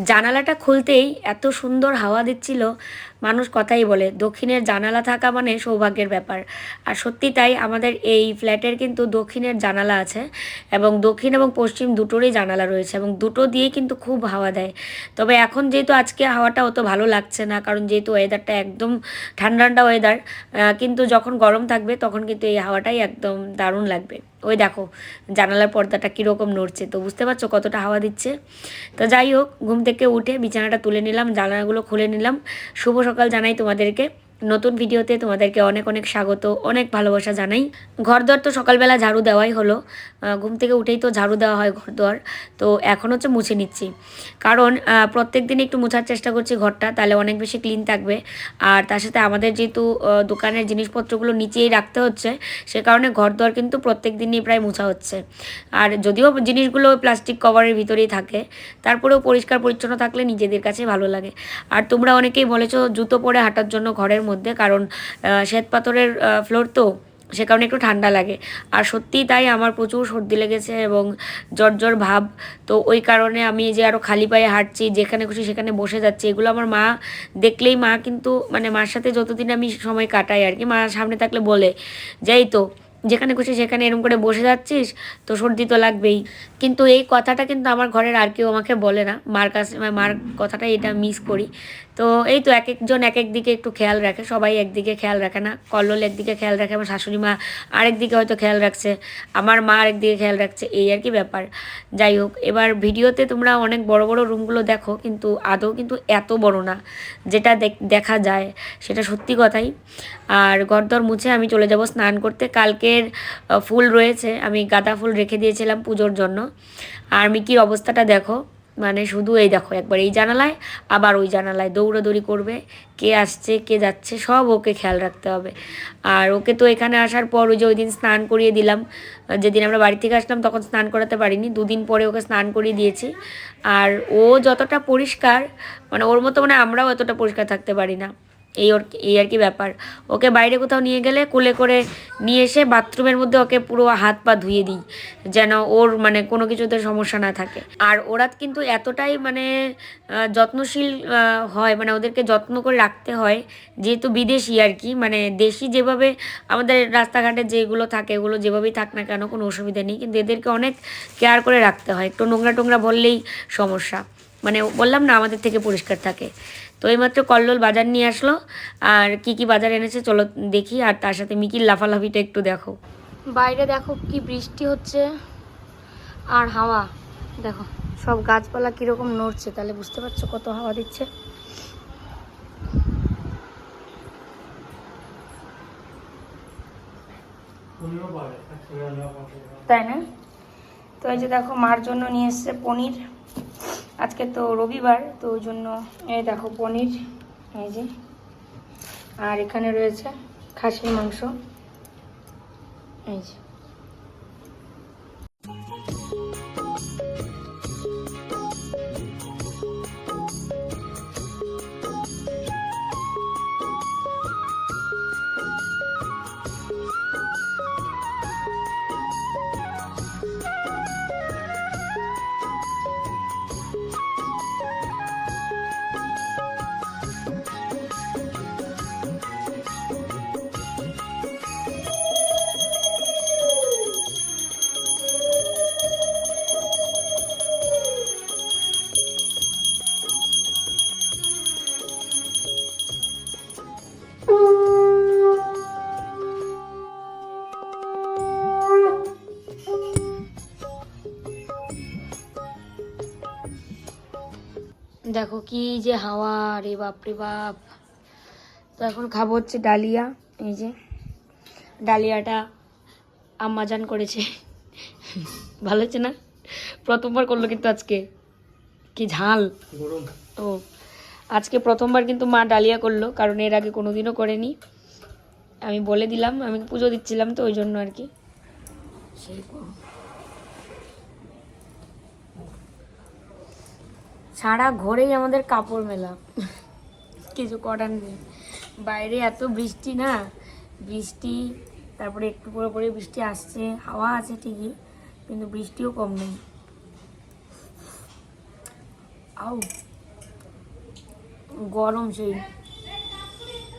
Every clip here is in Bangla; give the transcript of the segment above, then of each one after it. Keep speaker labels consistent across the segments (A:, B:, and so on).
A: জানালাটা খুলতেই এত সুন্দর হাওয়া দিচ্ছিল। মানুষ কথাই বলে, দক্ষিণের জানালা থাকা মানে সৌভাগ্যের ব্যাপার। আর সত্যি তাই আমাদের এই ফ্ল্যাটের কিন্তু দক্ষিণের জানালা আছে এবং দক্ষিণ এবং পশ্চিম দুটোরই জানালা রয়েছে এবং দুটো দিয়েই কিন্তু খুব হাওয়া দেয়। তবে এখন যেহেতু আজকে হাওয়াটা অত ভালো লাগছে না, কারণ যেহেতু ওয়েদারটা একদম ঠান্ডা ঠান্ডা ওয়েদার কিন্তু যখন গরম থাকবে তখন কিন্তু এই হাওয়াটাই একদম দারুণ লাগবে। ওই দেখো, জানালার পর্দাটা কীরকম নড়ছে, তো বুঝতে পারছ কতটা হাওয়া দিচ্ছে? তো যাই হোক, ঘুম থেকে উঠে বিছানাটা তুলে নিলাম, জানালাগুলো খুলে নিলাম। শুভ সকাল জানাই তোমাদেরকে। নতুন ভিডিওতে তোমাদেরকে অনেক অনেক স্বাগত, অনেক ভালোবাসা জানাই। ঘরদোর তো সকালবেলা ঝাড়ু দেওয়াই হলো। ঘুম থেকে উঠেই তো ঝাড়ু দেওয়া হয় ঘরদোর তো এখন হচ্ছে মুছে নিচ্ছি। কারণ প্রত্যেক দিন একটু মুছার চেষ্টা করছি ঘরটা, তাহলে অনেক বেশি ক্লিন থাকবে। আর তার সাথে আমাদের যেহেতু দোকানের জিনিসপত্রগুলো নিচেই রাখতে হচ্ছে, সে কারণে ঘরদোর কিন্তু প্রত্যেক দিনই প্রায় মোছা হচ্ছে। আর যদিও জিনিসগুলো প্লাস্টিক কভারের ভিতরেই থাকে, তারপরেও পরিষ্কার পরিচ্ছন্ন থাকলে নিজেদের কাছে ভালো লাগে। আর তোমরা অনেকেই বলেছ, জুতো পরে হাঁটার জন্য ঘরের মধ্যে, কারণ শ্বেত পাথরের ফ্লোর তো সে কারণে একটু ঠান্ডা লাগে। আর সত্যিই তাই আমার প্রচুর সর্দি লেগেছে এবং জ্বর জ্বর ভাব। তো ওই কারণে আমি যে আরও খালি পায়ে হাঁটছি, যেখানে খুশি সেখানে বসে যাচ্ছি, এগুলো আমার মা দেখলেই মা কিন্তু মানে মার সাথে যতদিন আমি সময় কাটাই আর কি, মা সামনে থাকলে বলে, যাই তো। যেখানে খুশি সেখানে এরকম করে বসে যাচ্ছিস, তো সর্দি তো লাগবেই। কিন্তু এই কথাটা কিন্তু আমার ঘরের আর কেউ আমাকে বলে না। মার কাছে মানে মার কথাটা এটা মিস করি। তো এই তো এক একজন এক এক দিকে একটু খেয়াল রাখে, সবাই একদিকে খেয়াল রাখে না। কল্লোল একদিকে খেয়াল রাখে, আমার শাশুড়ি মা আরেক দিকে হয়তো খেয়াল রাখছে, আমার মা আরেক দিকে খেয়াল রাখছে, এই আর কি ব্যাপার। যাই হোক, এবার ভিডিওতে তোমরা অনেক বড় বড় রুমগুলো দেখো, কিন্তু আদৌ কিন্তু এত বড় না। যেটা দেখা যায়, সেটা সত্যি কথাই। আর ঘরদর মুছে আমি চলে যাব স্নান করতে। কালকের ফুল রয়েছে, আমি গাঁদা ফুল রেখে দিয়েছিলাম পুজোর জন্য। আর মিকির অবস্থাটা দেখো মানে শুধু এই দেখো, একবার এই জানালায়, আবার ওই জানালায় দৌড়াদৌড়ি করবে। কে আসছে, কে যাচ্ছে, সব ওকে খেয়াল রাখতে হবে। আর ওকে তো এখানে আসার পর ওই যে ওই দিন স্নান করিয়ে দিলাম। যেদিন আমরা বাড়ি থেকে আসলাম তখন স্নান করাতে পারিনি, দুদিন পরে ওকে স্নান করিয়ে দিয়েছি। আর ও যতটা পরিষ্কার মানে ওর মতো মানে আমরাও এতটা পরিষ্কার থাকতে পারি না। এই ওর, এই আর কি ব্যাপার। ওকে বাইরে কোথাও নিয়ে গেলে কোলে করে নিয়ে এসে বাথরুমের মধ্যে ওকে পুরো হাত পা ধুয়ে দিই, যেন ওর মানে কোনো কিছুতে সমস্যা না থাকে। আর ওরা কিন্তু এতটাই মানে যত্নশীল হয় মানে ওদেরকে যত্ন করে রাখতে হয়, যেহেতু বিদেশি আর কি মানে দেশি যেভাবে আমাদের রাস্তাঘাটে যেগুলো থাকে এগুলো যেভাবেই থাক না কেন, কোনো অসুবিধা নেই, কিন্তু এদেরকে অনেক কেয়ার করে রাখতে হয়। একটু নোংরা টোংরা বললেই সমস্যা। মানে বললাম না, আমাদের থেকে পরিষ্কার থাকে। তো এইমাত্র কল্লোল বাজার নিয়ে আসলো। আর কি কি বাজার এনেছে চলো দেখি, আর তার সাথে মিকির লাফালাফিটা একটু দেখো। বাইরে দেখো কি বৃষ্টি হচ্ছে আর হাওয়া। দেখো, সব গাছপালা কীরকম নড়ছে, তাহলে বুঝতে পারছ কত হাওয়া দিচ্ছে। তাই না? তো এই যে দেখো মার জন্য নিয়ে এসছে পনির। আজকে তো রবিবার, তো ওই জন্য এই দেখো পনির, এই যে। আর এখানে রয়েছে খাসির মাংস, এই যে। দেখো কি যে হাওয়া রে বাপ রে বাপ। তো এখন খাব হচ্ছে ডালিয়া এই যে। ডালিয়াটা আম্মাজান করেছে। ভালো হচ্ছে না? প্রথমবার করল কিন্তু আজকে। কি ঝাল। ও আজকে প্রথমবার কিন্তু মা ডালিয়া করল কারণ এর আগে কোনোদিনও করেনি। আমি বলে দিলাম আমি পুজো দিচ্ছিলাম তো ওই জন্য আর কি। সেই সারা ঘরেই আমাদের কাপড় মেলা। কিছু করার নেই। বাইরে এত বৃষ্টি না? বৃষ্টি, তারপরে একটু পরে পরে বৃষ্টি আসছে, হাওয়া আছে ঠিকই, কিন্তু বৃষ্টিও কম নেই। আউ, গরম সেই।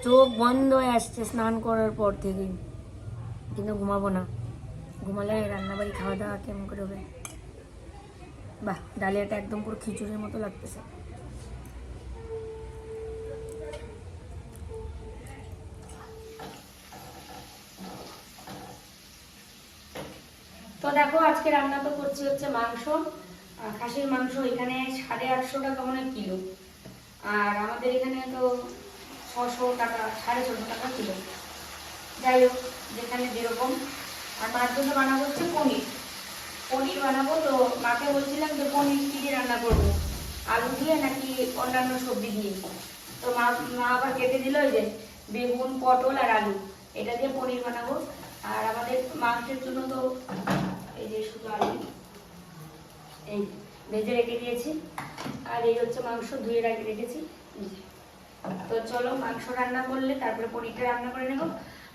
A: চোখ বন্ধ হয়ে আসছে স্নান করার পর থেকে। কিন্তু ঘুমাবো না। ঘুমালে রান্নাবাড়ি, খাওয়া দাওয়া কেমন করে হবে? বাহ, ডালিয়াটা একদম পুরো খিচুড়ির মতো লাগতেছে। তো দেখো, আজকে রান্না তো করছি হচ্ছে মাংস। খাসির মাংস এখানে সাড়ে আটশো টাকা মনে কিলো। আর আমাদের এখানে তো ছশো টাকা, সাড়ে ছশো টাকা কিলো। যাই হোক, যেখানে যেরকম। আর মার জন্য বানাবো হচ্ছে পনির। পনির বানাবো, তো মাকে বলছিলাম যে পনির কী দিয়ে রান্না করব? আলু দিয়ে নাকি অন্যান্য সবজি দিয়ে? তো মা মা আবার কেটে দিল ওই যে বেগুন, পটল আর আলু। এটা দিয়ে পনির বানাবো। আর আমাদের মাংসের জন্য তো এই যে শুধু আলু। এই ভেজে রেখে দিয়েছি। আর এই হচ্ছে মাংস, ধুয়ে রেখে, রেখেছি। তো চলো মাংস রান্না করলে তারপরে পনিরটা রান্না করে নেব।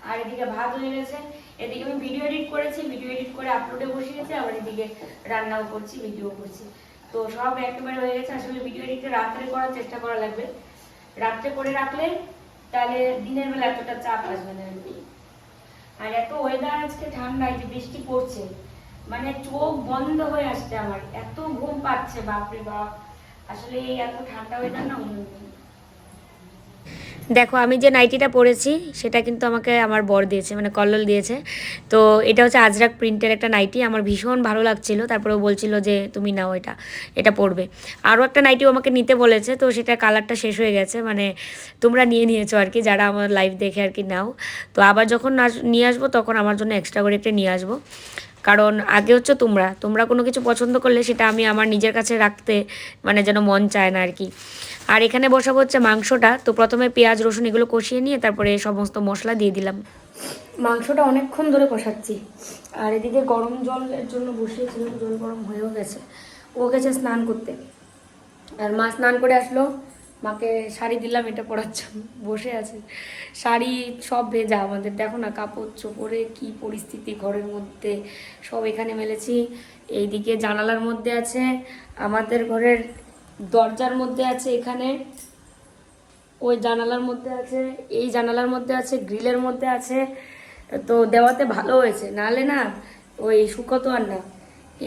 A: আর এদিকে ভাত হয়ে গেছে। এদিকে আমি ভিডিও এডিট করেছি ভিডিও এডিট করে আপলোডে বসিয়েছি আবার এদিকে রান্নাও করছি ভিডিও করছি। তো সব একেবারে হয়ে গেছে আসলে ভিডিও এডিটটা রাত্রে করার চেষ্টা করা লাগবে। রাত্রে করে রাখলে তাহলে দিনের বেলা এতটা চাপ আসবে না আর এত ওয়েদার আজকে ঠান্ডা যে বৃষ্টি পড়ছে মানে চোখ বন্ধ হয়ে আসছে আমার। এত ঘুম পাচ্ছে বাপরে বাপ। আসলে এই এত ঠান্ডা ওয়েদার না উম, দেখো, আমি যে নাইটিটা পরেছি, সেটা কিন্তু আমাকে আমার বর দিয়েছে মানে কল্লোল দিয়েছে। তো এটা হচ্ছে আজরাক প্রিন্টের একটা নাইটি, আমার ভীষণ ভালো লাগছিল। তারপরে ও বলছিল যে, তুমি নাও এটা এটা পরবে। আরও একটা নাইটিও আমাকে নিতে বলেছে, তো সেটা কালারটা শেষ হয়ে গেছে মানে তোমরা নিয়ে নিয়েছো আর কি, যারা আমার লাইভ দেখে আর কি নাও। তো আবার যখন নিয়ে আসব, তখন আমার জন্য এক্সট্রা করে একটা নিয়ে আসব। কারণ আগে হচ্ছে তোমরা তোমরা কোনো কিছু পছন্দ করলে সেটা আমি আমার নিজের কাছে রাখতে মানে যেন মন চায় না আর কি। আর এখানে বসাবো হচ্ছে মাংসটা, তো প্রথমে পেঁয়াজ, রসুন এগুলো কষিয়ে নিয়ে তারপরে সমস্ত মশলা দিয়ে দিলাম। মাংসটা অনেকক্ষণ ধরে কষাচ্ছি। আর এদিকে গরম জলের জন্য বসিয়েছিলাম, জল গরম হয়েও গেছে। ও গেছে স্নান করতে। আর মা স্নান করে আসলো মাকে শাড়ি দিলাম, এটা পরাচ্ছ বসে আছে। শাড়ি সব ভেজা আমাদের। দেখো না, কাপড় চোপড়ে কি পরিস্থিতি ঘরের মধ্যে। সব এখানে মেলেছি। এইদিকে জানালার মধ্যে আছে। আমাদের ঘরের দরজার মধ্যে আছে এখানে। ওই জানালার মধ্যে আছে। এই জানালার মধ্যে আছে, গ্রিলের মধ্যে আছে। তো দেওয়াতে ভালো হয়েছে। নাহলে না, ওই শুকোতো আর না।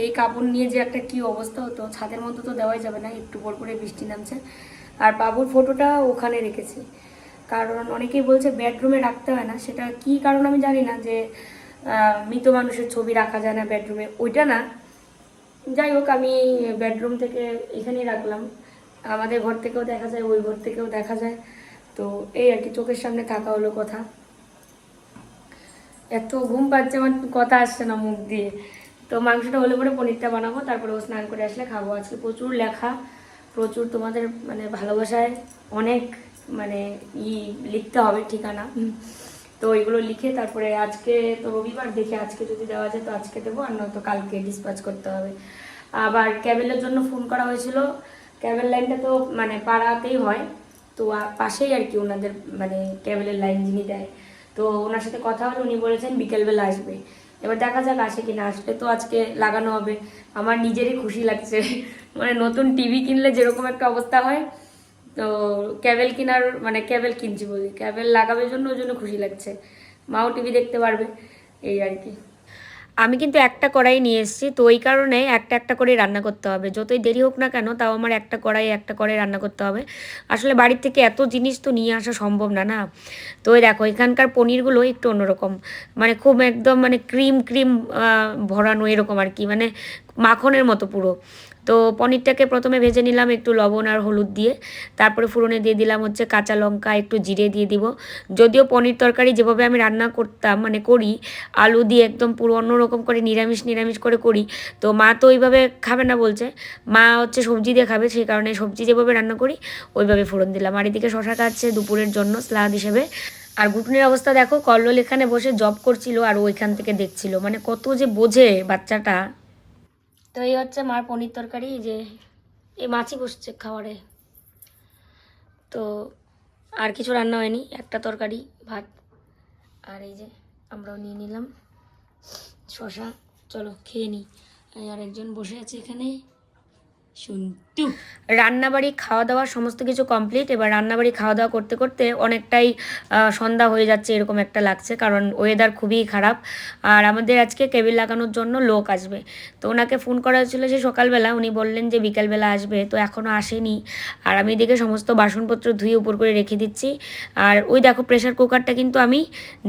A: এই কাপড় নিয়ে যে একটা কি অবস্থা হতো। ছাদের মধ্যে তো দেওয়াই যাবে না। একটু পর পরে বৃষ্টি নামছে। আর বাবুর ফটোটা ওখানে রেখেছি। কারণ অনেকেই বলছে বেডরুমে রাখতে হয় না। সেটা কি কারণ আমি জানি না যে মৃত মানুষের ছবি রাখা যায় না বেডরুমে ওইটা না। যাই হোক, আমি বেডরুম থেকে এখানেই রাখলাম। আমাদের ঘর থেকেও দেখা যায়, ওই ঘর থেকেও দেখা যায়। তো এই আর কি, চোখের সামনে থাকা হলো কথা। এত ঘুম পাচ্ছে, আমার কথা আসছে না মুখ দিয়ে। তো মাংসটা হলে পরে পনিরটা বানাবো, তারপরে ও স্নান করে আসলে খাব। আজকে প্রচুর লেখা। প্রচুর তোমাদের মানে ভালোবাসায় অনেক মানে ই লিখতে হবে ঠিকানা। তো ওইগুলো লিখে তারপরে আজকে তো রবিবার দেখে আজকে যদি দেওয়া যায় তো আজকে দেবো আর নয়তো কালকে ডিসপ্যাচ করতে হবে। আবার ক্যাবেলের জন্য ফোন করা হয়েছিল। ক্যাবেল লাইনটা তো মানে পাড়াতেই হয়। তো পাশেই আর কি ওনাদের মানে ক্যাবেলের লাইন যিনি দেয়। তো ওনার সাথে কথা হলে উনি বলেছেন বিকেলবেলা আসবে। এবার দেখা যাক আসে কিনা। আসলে তো আজকে লাগানো হবে। আমার নিজেরই খুশি লাগছে। মানে নতুন টিভি কিনলে যেরকম একটা অবস্থা হয়, তো ক্যাবেল কেনার মানে ক্যাবেল কিনছি বলি। ক্যাবেল লাগাবে জন্য ওই জন্য খুশি লাগছে। মাও টিভি দেখতে পারবে, এই আর কি। আমি কিন্তু একটা কড়াই নিয়ে এসেছি, তো ওই কারণে একটা একটা করে রান্না করতে হবে। যতই দেরি হোক না কেন, তাও আমার একটা কড়াই, একটা করে রান্না করতে হবে। আসলে বাড়ির থেকে এত জিনিস তো নিয়ে আসা সম্ভব না না? তো ওই দেখো, এখানকার পনিরগুলো একটু অন্যরকম। মানে খুব একদম মানে ক্রিম ক্রিম ভরানো এরকম আর কি মানে মাখনের মতো পুরো। তো পনিরটাকে প্রথমে ভেজে নিলাম একটু লবণ আর হলুদ দিয়ে। তারপরে ফুরনে দিয়ে দিলাম হচ্ছে কাঁচা লঙ্কা, একটু জিরে দিয়ে দিব। যদিও পনির তরকারি যেভাবে আমি রান্না করতাম মানে করি, আলু দিয়ে একদম পুরো অন্যরকম করে নিরামিষ নিরামিষ করে করি, তো মা তো ওইভাবে খাবে না বলছে। মা হচ্ছে সবজি দিয়ে খাবে, সেই কারণে সবজি যেভাবে রান্না করি, ওইভাবে ফোড়ন দিলাম। আর এদিকে শশা কাটছে দুপুরের জন্য স্লাদ হিসেবে। আর ঘুটনির অবস্থা দেখো, কল্লোল এখানে বসে জব করছিল আর ওইখান থেকে দেখছিল। মানে কত যে বোঝে বাচ্চাটা। তো এই হচ্ছে মার পনির তরকারি যে এই মাছি বসছে খাবারে। তো আর কিছু রান্না হয়নি, একটা তরকারি, ভাত। আর এই যে আমরাও নিয়ে নিলাম শশা চলো খেয়ে নিই আর একজন বসে আছে এখানে। শুনটু রান্নাবাড়ি খাওয়া দাওয়া সমস্ত কিছু কমপ্লিট এবার রান্নাবাড়ি খাওয়া দাওয়া করতে করতে অনেকটাই সন্ধ্যা হয়ে যাচ্ছে এরকম একটা লাগছে, কারণ ওয়েদার খুবই খারাপ। আর আমাদের আজকে কেবিল লাগানোর জন্য লোক আসবে। তো ওনাকে ফোন করা হয়েছিল যে সকালবেলা, উনি বললেন যে বিকালবেলা আসবে, তো এখনও আসেনি। আর আমি এদিকে সমস্ত বাসনপত্র ধুয়ে উপর করে রেখে দিচ্ছি। আর ওই দেখো প্রেশার কুকারটা কিন্তু আমি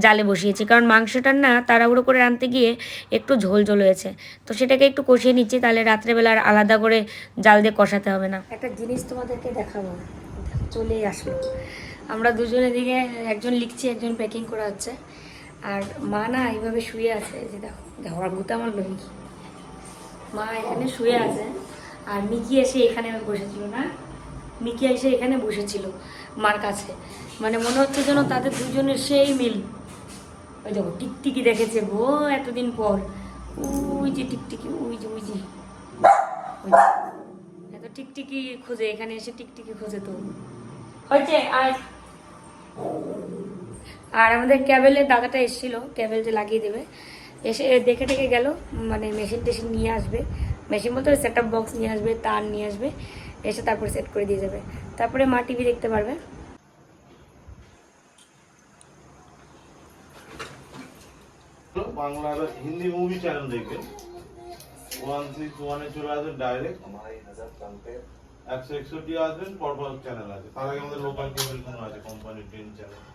A: জালে বসিয়েছি, কারণ মাংসটার না তাড়াহুড়ো করে রাঁধতে গিয়ে একটু ঝোল ঝোল হয়েছে। তো সেটাকে একটু কষিয়ে নিচ্ছি, তাহলে রাত্রেবেলা আর আলাদা করে জাল দিয়ে কষাতে হবে না। একটা জিনিস তোমাদেরকে দেখাবো। চলেই আসলো আমরা দুজনে দিকে একজন লিখছি, একজন প্যাকিং করা হচ্ছে। আর মা না এইভাবে শুয়ে আছে যে দেখো দেখো ভূত আমার লোক মা এখানে শুয়ে আছে, আর মিকি এসে এখানে বসেছিল না? মিকি এসে এখানে বসেছিল মার কাছে। মানে মনে হচ্ছে যেন তাদের দুজনের সেই মিল। ওই দেখো, টিকটিকি দেখেছে গো এতদিন পর। ওই যে টিকটিকি, ওই যে ওই যে। ওই যে। টিকটিকি খোঁজে এখানে এসে টিকটিকি খোঁজে তো। হয়েছে আর? আর আমাদের ক্যাবেলের দাদাটা এসেছিল ক্যাবেল যে লাগিয়ে দেবে। এসে দেখে টেকে গেল মানে মেশিন টেশিন নিয়ে আসবে। মেশিন বলতে সেট আপ বক্স নিয়ে আসবে তার নিয়ে আসবে এসে তারপরে সেট করে দিয়ে যাবে। তারপরে মা টিভি দেখতে পারবে।
B: বাংলা হিন্দি মুভি চ্যানেল দেখবেন আসবেন চ্যানেল আছে। তার আগে আমাদের লোকাল কেবল কোনো আছে কোম্পানি টেন চ্যানেল আছে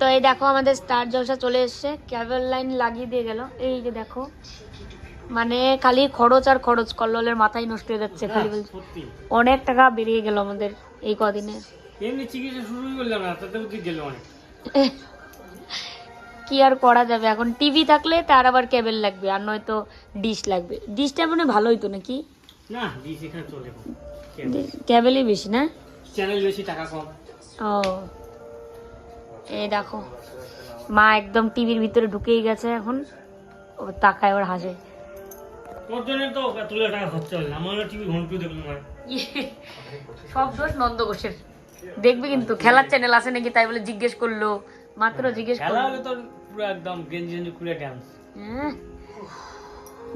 A: তো এই দেখো আমাদের স্টার জলসা চলে এসছে ক্যাবেল লাইন লাগিয়ে দিয়ে গেল। এই দেখো। মানে খালি খরচ আর খরচ কল্লোলের মাথায় নষ্ট হয়ে যাচ্ছে খালি অনেক টাকা বেরিয়ে গেল আমাদের এই কদিনে।
C: এমনি চিকিৎসা শুরুই করলাম না গেল অনেক।
A: কি আর করা যাবে? এখন টিভি থাকলে তার আবার কেবল লাগবে আর নয়তো ডিশ লাগবে। ডিশটা মানে ভালোই তো নাকি?
C: না এখানে চলে
A: কেবলই বেশি না?
C: চ্যানেল বেশি টাকা কম।
A: ও। এই দেখো মা একদম টিভির ভিতরে ঢুকেই গেছে এখন। ও তাকায় ওর হাসে।
C: তোর জন্য তো তুলে টাকা খরচা হলো আমার টিভি ঘন্টু দেখলাম আর
A: ইয়ে, সব দোষ নন্দ ঘোষের দেখবে কিন্তু খেলার চ্যানেল আছে নাকি? তাই বলে জিজ্ঞেস করল। মাত্র জিজ্ঞেস করল।
C: হলে তোর পুরো একদম গেঞ্জি গেঞ্জি খুলে ডান্স
A: হ্যাঁ।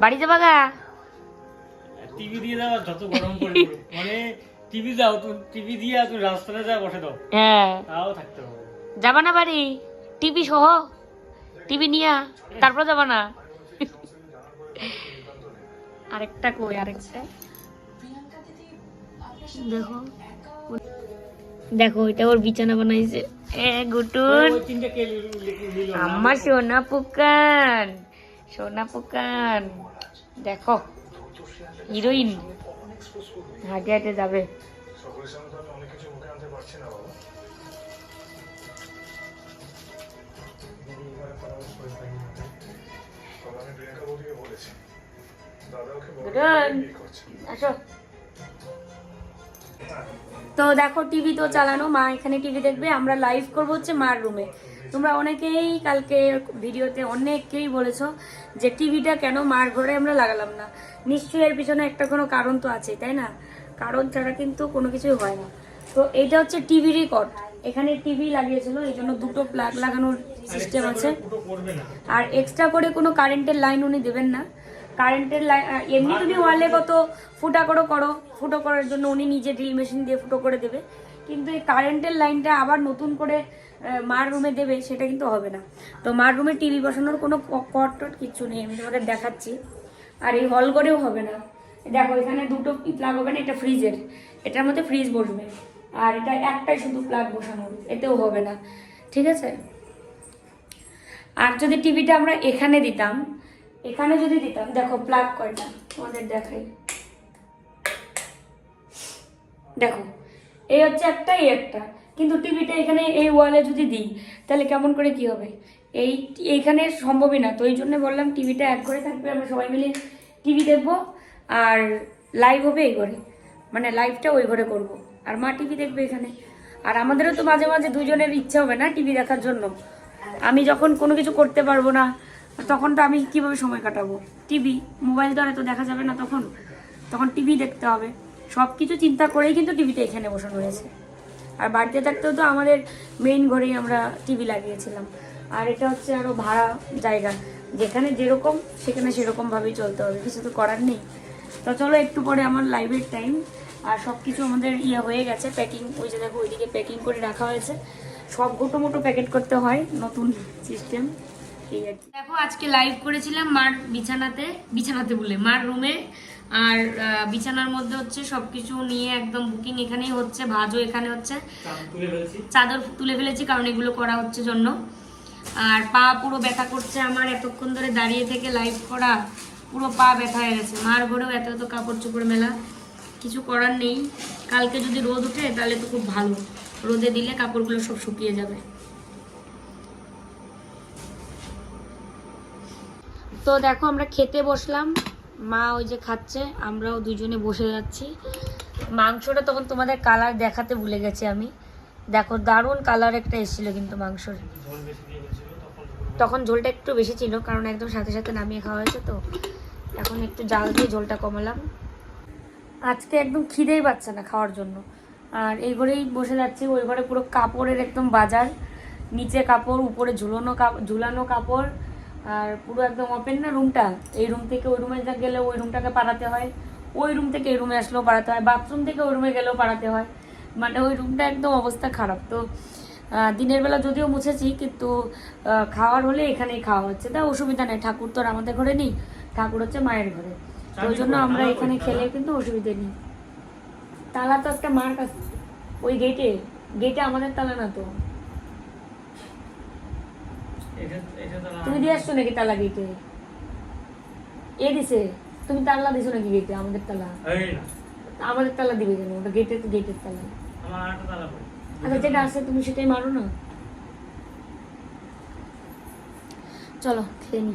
A: বাড়ি যাবা গা?
C: টিভি দিয়ে দাও যত গরম পড়ে মানে টিভি দাও তুমি টিভি দিয়ে তুমি রাস্তাতে যা বসে দাও।
A: হ্যাঁ।
C: তাও থাকতে হবে।
A: যাবা না বাড়ি? টিভি সহ? টিভি নিয়া? তারপর যাবা না? আরেকটা কই আরেকটা? দেখো। দেখো এটা ওর বিছানা বানাইছে। এ গুটুন। আমার সোনা পুকান সোনা পুকান দেখো হিরোইন। হাঁটে হাঁটে যাবে। তো দেখো টিভি তো চালানো। মা এখানে টিভি দেখবে। আমরা লাইভ করব হচ্ছে মার রুমে তোমরা অনেকেই কালকে ভিডিওতে অনেকেই বলেছ যে টিভিটা কেন মার ঘরে আমরা লাগালাম না। নিশ্চয়ই এর পিছনে একটা কোনো কারণ তো আছে তাই না? কারণ ছাড়া কিন্তু কোনো কিছুই হয় না। তো এটা হচ্ছে টিভি রেকর্ড এখানে টিভি লাগিয়েছিল, এই জন্য দুটো প্লাগ লাগানোর সিস্টেম আছে। আর এক্সট্রা করে কোনো কারেন্টের লাইন উনি দেবেন না। কারেন্টের লাইন এমনি তুমি ওয়ালে কত ফুটা করো করো। ফুটো করার জন্য উনি নিজে ড্রিল মেশিন দিয়ে ফুটো করে দেবে। কিন্তু এই কারেন্টের লাইনটা আবার নতুন করে মার রুমে দেবে সেটা কিন্তু হবে না। তো মার রুমে টিভি বসানোর কোনো কট টট কিচ্ছু নেই আমি তোমাদের দেখাচ্ছি। আর এই হল করেও হবে না। দেখো এখানে দুটো প্লাগ হবে না এটা ফ্রিজের এটার মধ্যে ফ্রিজ বসবে। আর এটা একটাই শুধু প্লাগ বসানোর এতেও হবে না। ঠিক আছে? আর যদি টিভিটা আমরা এখানে দিতাম এখানে যদি দিতাম, দেখো প্লাগ কয়টা, তোমাদের দেখাই। দেখো, এই হচ্ছে একটা, এই একটা। কিন্তু টিভিটা এখানে এই ওয়ালে যদি দিই, তাহলে কেমন করে কি হবে? এই এইখানে সম্ভবই না, তো এই জন্য বললাম টিভিটা এক ঘরে থাকবে, আমরা সবাই মিলে টিভি দেখব, আর লাইভ হবে এই ঘরে। মানে লাইভটা ওই ঘরে করব। আর মা টিভি দেখবে এখানে। আর আমাদেরও তো মাঝে মাঝে দুজনের ইচ্ছা হবে না টিভি দেখার জন্য। আমি যখন কোনো কিছু করতে পারব না তখন তো আমি কীভাবে সময় কাটাবো? টিভি মোবাইল দ্বারা তো দেখা যাবে না তখন। তখন টিভি দেখতে হবে। সব কিছু চিন্তা করেই কিন্তু টিভিতে এখানে বসানো হয়েছে। আর বাড়িতে থাকতেও তো আমাদের মেইন ঘরেই আমরা টিভি লাগিয়েছিলাম। আর এটা হচ্ছে আরও ভাড়া জায়গা। যেখানে যেরকম, সেখানে সেরকমভাবেই চলতে হবে। কিছু তো করার নেই। তো চলো একটু পরে আমার লাইভের টাইম আর সব কিছু আমাদের ইয়ে হয়ে গেছে প্যাকিং ওই যে দেখো, ওইদিকে প্যাকিং করে রাখা হয়েছে। সব গোটো মোটো প্যাকেট করতে হয় নতুন সিস্টেম এই আর কি। দেখো আজকে লাইভ করেছিলাম মার বিছানাতে বিছানাতে বলে মার রুমে আর বিছানার মধ্যে হচ্ছে সবকিছু নিয়ে একদম বুকিং এখানেই হচ্ছে ভাজও এখানে হচ্ছে। চাদর তুলে ফেলেছি। কারণ এগুলো করা হচ্ছে জন্য। আর পা পুরো ব্যথা করছে আমার এতক্ষণ ধরে দাঁড়িয়ে থেকে লাইভ করা পুরো পা ব্যথা হয়ে গেছে। মার ঘরেও এত এত কাপড় চোপড় মেলা কিছু করার নেই। কালকে যদি রোদ ওঠে তাহলে তো খুব ভালো। রোদে দিলে কাপড়গুলো সব শুকিয়ে যাবে। তো দেখো আমরা খেতে বসলাম। মা ওই যে খাচ্ছে, আমরাও দুজনে বসে যাচ্ছি। মাংসটা তখন তোমাদের কালার দেখাতে ভুলে গেছি আমি। দেখো দারুণ কালার একটা এসেছিল কিন্তু মাংসর।
C: তখন
A: ঝোলটা একটু বেশি ছিল, কারণ একদম সাথে সাথে নামিয়ে খাওয়া হয়েছে তো। এখন একটু জাল দিয়ে ঝোলটা কমালাম। আজকে একদম খিদেই পাচ্ছে না খাওয়ার জন্য। আর এই ঘরেই বসে যাচ্ছি, ওই ঘরে পুরো কাপড়ের একদম বাজার। নিচে কাপড়, উপরে ঝুলানো কাপড় ঝুলানো কাপড়। আর পুরো একদম ওপেন না রুমটা এই রুম থেকে ওই রুমে গেলে ওই রুমটাকে পাড়াতে হয়। ওই রুম থেকে এই রুমে আসলেও পাড়াতে হয়। বাথরুম থেকে ওই রুমে গেলেও পাড়াতে হয়। মানে ওই রুমটা একদম অবস্থা খারাপ। তো দিনের বেলা যদিও মুছেছি কিন্তু খাওয়ার হলে এখানেই খাওয়া হচ্ছে। তা অসুবিধা নেই। ঠাকুর তো আর আমাদের ঘরে নেই। ঠাকুর হচ্ছে মায়ের ঘরে। তো ওই জন্য আমরা এখানে খেলে কিন্তু অসুবিধে নেই। তালা তো একটা মার কাছে ওই গেটে গেটে আমাদের তালা না তো। তুমি দিয়ে আসছো নাকি তালা গেটে এ দিছে তুমি তালা দিছো নাকি গেটে আমাদের তালা। আমাদের তালা দিবে কেন? ওটা গেটে তো গেটের তালা। আচ্ছা যেটা আছে তুমি সেটাই মারো না? চলো খেয়ে নি